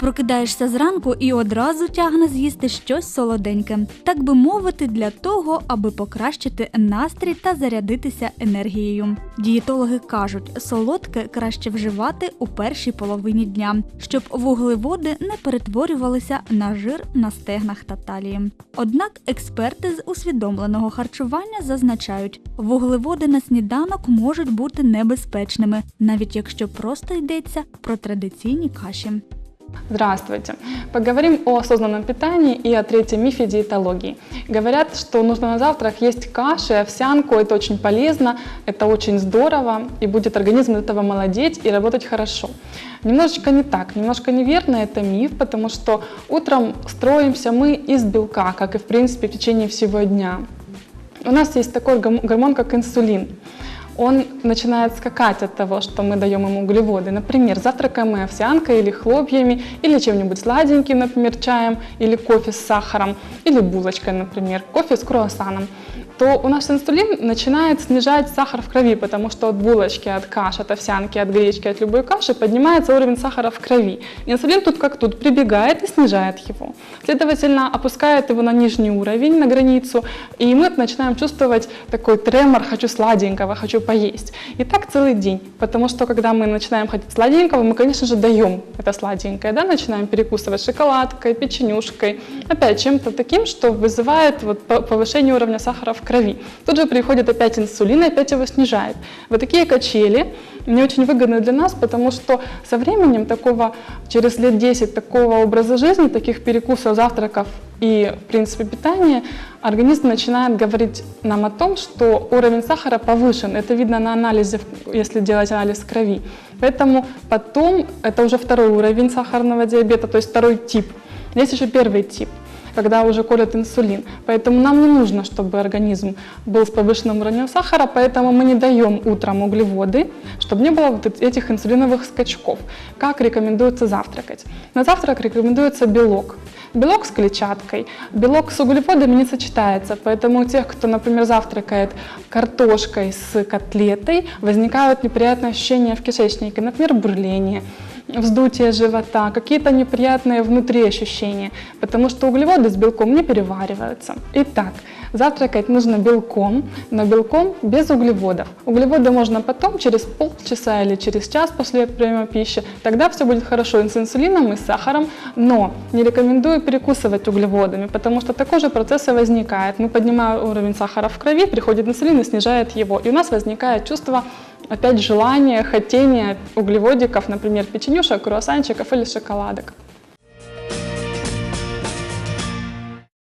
Прокидаєшся зранку і одразу тягне з'їсти щось солоденьке, так би мовити, для того, аби покращити настрій та зарядитися енергією. Дієтологи кажуть, солодке краще вживати у першій половині дня, щоб вуглеводи не перетворювалися на жир на стегнах та талії. Однак експерти з усвідомленого харчування зазначають, вуглеводи на сніданок можуть бути небезпечними, навіть якщо просто йдеться про традиційні каші. Здравствуйте. Поговорим о осознанном питании и о третьем мифе диетологии. Говорят, что нужно на завтрак есть каши, овсянку, это очень полезно, это очень здорово, и будет организм от этого молодеть и работать хорошо. Немножечко не так, немножко неверно, это миф, потому что утром строимся мы из белка, как и в принципе в течение всего дня. У нас есть такой гормон, как инсулин. Он начинает скакать от того, что мы даем ему углеводы. Например, завтракаем мы овсянкой или хлопьями, или чем-нибудь сладеньким, например, чаем, или кофе с сахаром, или булочкой, например, кофе с круассаном то у нас инсулин начинает снижать сахар в крови, потому что от булочки, от каши, от овсянки, от гречки, от любой каши поднимается уровень сахара в крови. Инсулин тут как тут прибегает и снижает его. Следовательно, опускает его на нижний уровень, на границу, и мы начинаем чувствовать такой тремор «хочу сладенького, хочу поесть». И так целый день, потому что когда мы начинаем хотеть сладенького, мы, конечно же, даем это сладенькое, да, начинаем перекусывать шоколадкой, печенюшкой, опять чем-то таким, что вызывает вот по- повышение уровня сахара в крови. Тут же приходит опять инсулин и опять его снижает. Вот такие качели не очень выгодны для нас, потому что со временем такого, через лет 10 такого образа жизни, таких перекусов, завтраков и, в принципе, питания, организм начинает говорить нам о том, что уровень сахара повышен. Это видно на анализе, если делать анализ крови. Поэтому потом, это уже второй уровень сахарного диабета, то есть второй тип. Есть еще первый тип когда уже колят инсулин. Поэтому нам не нужно, чтобы организм был с повышенным уровнем сахара, поэтому мы не даем утром углеводы, чтобы не было вот этих инсулиновых скачков. Как рекомендуется завтракать? На завтрак рекомендуется белок. Белок с клетчаткой, белок с углеводами не сочетается, поэтому у тех, кто, например, завтракает картошкой с котлетой, возникают неприятные ощущения в кишечнике, например, бурление, вздутие живота, какие-то неприятные внутри ощущения, потому что углеводы с белком не перевариваются. Итак, завтракать нужно белком, но белком без углеводов. Углеводы можно потом, через полчаса или через час после приема пищи, тогда все будет хорошо и с инсулином, и с сахаром, но не рекомендую перекусывать углеводами, потому что такой же процесс и возникает. Мы поднимаем уровень сахара в крови, приходит инсулин и снижает его, и у нас возникает чувство опять желание, хотение углеводиков, например, печенюшек, круассанчиков или шоколадок.